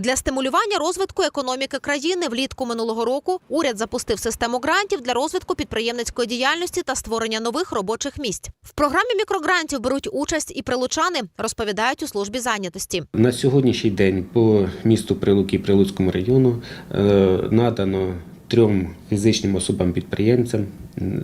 Для стимулювання розвитку економіки країни влітку минулого року уряд запустив систему грантів для розвитку підприємницької діяльності та створення нових робочих місць. В програмі мікрогрантів беруть участь і прилучани, розповідають у службі зайнятості. На сьогоднішній день по місту Прилуки Прилуцькому району е, надано трьом фізичним особам-підприємцям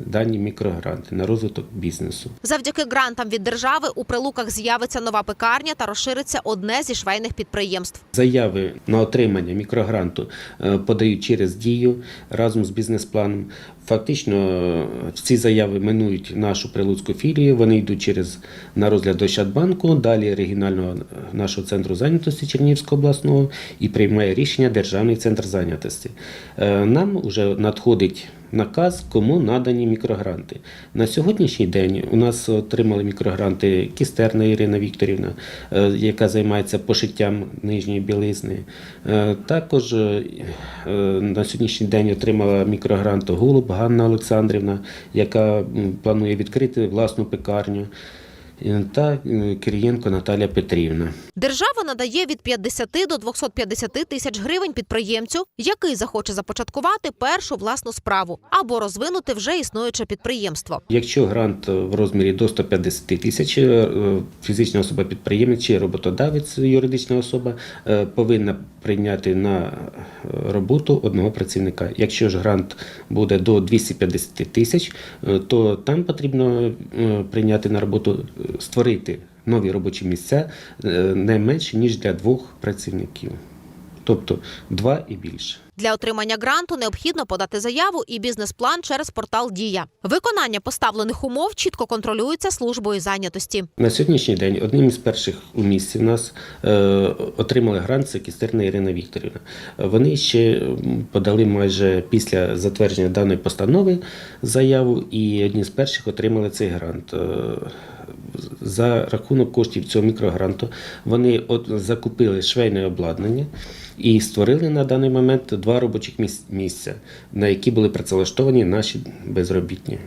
дані мікрогранти на розвиток бізнесу. Завдяки грантам від держави у прилуках з'явиться нова пекарня та розшириться одне зі швейних підприємств. Заяви на отримання мікрогранту е, подають через дію разом з бізнес-планом. Фактично, е, ці заяви минують нашу прилуцьку філію. Вони йдуть через на розгляд до Щадбанку, далі регіонального е, нашого центру зайнятості Чернігівського обласного і приймає рішення Державний центр зайнятості. Нам вже надходить наказ, кому надані мікрогранти. На сьогоднішній день у нас отримали мікрогранти Кістерна Ірина Вікторівна, е, яка займається пошиттям нижньої білизни. Е, Також е, на сьогоднішній день отримала мікрогрант Голуб Ганна Олександрівна, яка планує відкрити власну пекарню. Е, Та е, Кирієнко Наталя Петрівна. Держава надає від 50 до 250 тисяч гривень підприємцю, який захоче започаткувати першу власну справу або розвинути вже існуюче підприємство. Якщо грант в розмірі до 150 тисяч, е, фізична особа підприємець чи роботодавець, юридична особа е, повинна прийняти на е, роботу одного працівника. Якщо ж грант буде до 250 тисяч, е, то там потрібно е, прийняти на роботу, е, створити нові робочі місця е, не менше ніж для двох працівників, тобто два і більше. Для отримання гранту необхідно подати заяву і бізнес-план через портал Дія. Виконання поставлених умов чітко контролюється службою зайнятості. На сьогоднішній день одним із перших у місті нас е, отримали грант це Кістерна Ірина Вікторівна. Вони ще подали майже після затвердження даної постанови заяву, і одні з перших отримали цей грант. Е, за рахунок коштів цього мікрогранту вони закупили швейне обладнання і створили на даний момент два робочих міс- місця, на які були працевлаштовані наші безробітні.